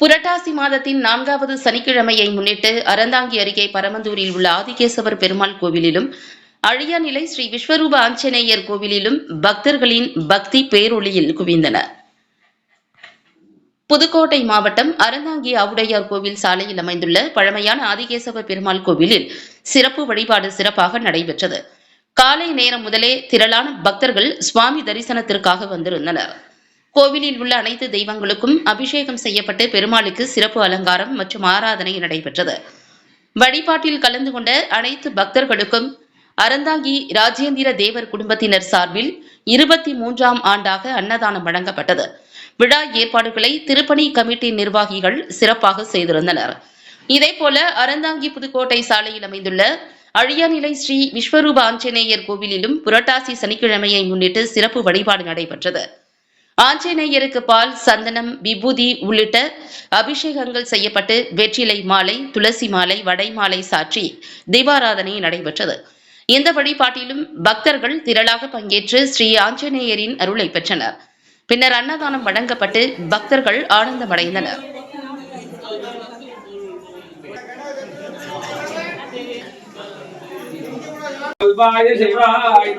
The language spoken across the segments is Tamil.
புரட்டாசி மாதத்தின் நான்காவது சனிக்கிழமையை முன்னிட்டு அறந்தாங்கி அருகே பரமந்தூரில் உள்ள ஆதிகேசவர் பெருமாள் கோவிலிலும் அழியாநிலை ஸ்ரீ விஸ்வரூப ஆஞ்சநேயர் கோவிலிலும் பக்தர்களின் பக்தி பேரொளியில் குவிந்தன புதுக்கோட்டை மாவட்டம் அறந்தாங்கி ஆவுடையார் கோவில் சாலையில் அமைந்துள்ள பழமையான ஆதிகேசவர் பெருமாள் கோவிலில் சிறப்பு வழிபாடு சிறப்பாக நடைபெற்றது. காலை நேரம் முதலே திரளான பக்தர்கள் சுவாமி தரிசனத்திற்காக வந்திருந்தனர். கோவிலில் உள்ள அனைத்து தெய்வங்களுக்கும் அபிஷேகம் செய்யப்பட்டு பெருமாளுக்கு சிறப்பு அலங்காரம் மற்றும் ஆராதனை நடைபெற்றது. வழிபாட்டில் கலந்து கொண்ட அனைத்து பக்தர்களுக்கும் அறந்தாங்கி ராஜேந்திர தேவர் குடும்பத்தினர் சார்பில் இருபத்தி மூன்றாம் ஆண்டாக அன்னதானம் வழங்கப்பட்டது. விழா ஏற்பாடுகளை திருப்பணி கமிட்டி நிர்வாகிகள் சிறப்பாக செய்திருந்தனர். இதேபோல அறந்தாங்கி புதுக்கோட்டை சாலையில் அமைந்துள்ள அழியாநிலை ஸ்ரீ விஸ்வரூப ஆஞ்சநேயர் கோவிலிலும் புரட்டாசி சனிக்கிழமையை முன்னிட்டு சிறப்பு வழிபாடு நடைபெற்றது. ஆஞ்சநேயருக்கு பால் சந்தனம் விபூதி உள்ளிட்ட அபிஷேகங்கள் செய்யப்பட்டு வெற்றிலை மாலை துளசி மாலை வடை மாலை சாற்றி தீபாராதனை நடைபெற்றது. இந்த வழிபாட்டிலும் பக்தர்கள் திரளாக பங்கேற்று ஸ்ரீ ஆஞ்சநேயரின் அருளை பெற்றனர். பின்னர் அன்னதானம் வழங்கப்பட்டு பக்தர்கள் ஆனந்தமடைந்தனர். கல்வாய சிவாய.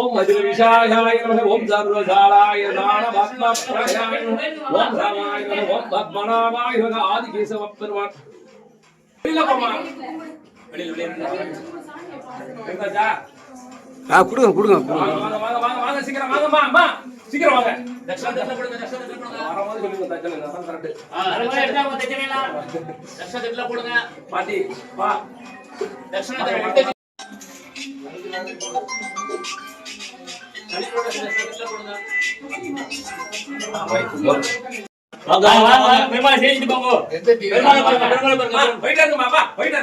ஓம் மதுரவிஷாயாய நமः. ஓம் சர்வசாலாய தானவாத்மாப்ரயாய நமः. ஓம் ராமாய நமः. ஓம் பத்மநாபாய நமः. ஆதிகேசவ பெருமான் கொடுங்க கொடுங்க கொடுங்க. வாங்க, வாங்க, வாங்க, வாங்க, வாங்க, சீக்கிரம் வாங்கம்மா. சீக்கிரம் வாங்க. வரும்போது சொல்லுங்க, தச்சனை, அதான் correct. பாட்டி, வா. வாங்க, வாங்க, வாங்க, பெருமாளை சேவிச்சுட்டு போங்க. பெருமாளை பாருங்க, பெருமாளை அம்மா, பாருங்க. போயிட்டே இருக்குமா, அம்மா, போயிட்டே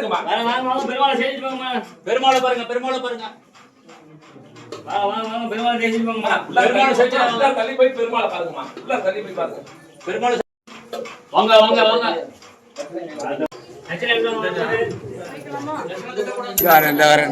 வாங்க, பெருமாளை சேவிச்சுட்டு போங்கம்மா. பெருமாளை பாருங்க, பெருமாளை பாருங்க. வாங்க, வாங்க, வாங்க, பெருமாளை சேவிச்சுட்டு போங்கம்மா. உள்ள பெருமாளை வாங்க. தள்ளி போய் பெருமாளை பாருங்கம்மா. உள்ள தள்ளி போய் பாருங்க. பெருமாளை வாங்க, வாங்க, வாங்க. இந்த வரேன் இந்த வரேன்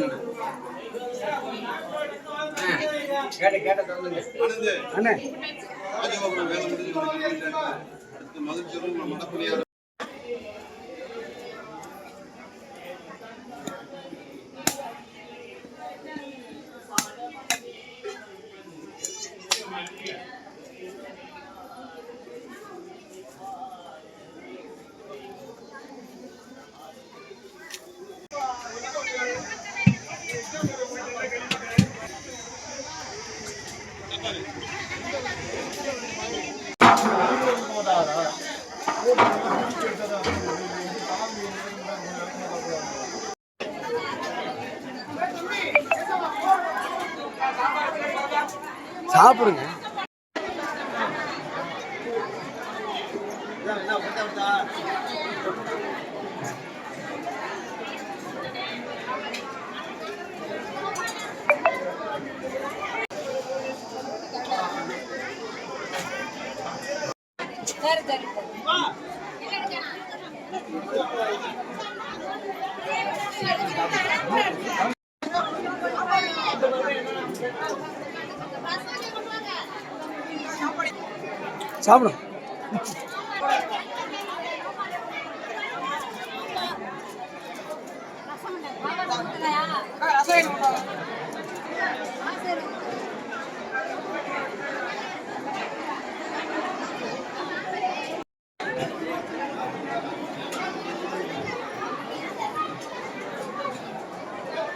வரேன். அண்ணே ராஜகோபுரம் வேலை முடிஞ்சு அடுத்து மதுரை மடப்பள்ளியார் சாப்பிடுங்க. சாப்பிடும்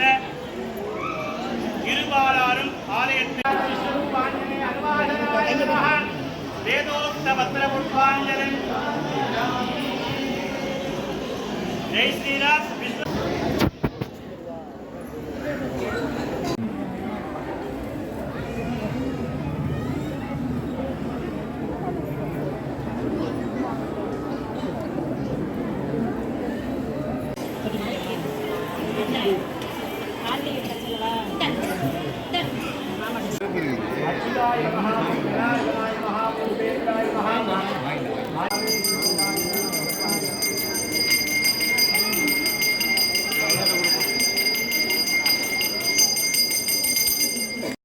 பங்கு பெற்ற இருபாலாரும் ஆலயத்தில் வேதோக்த பத்திர புஷ்பாஞ்சலி ஜெய் ஸ்ரீராம் விஷ்ணு. திருப்பதி Yeah.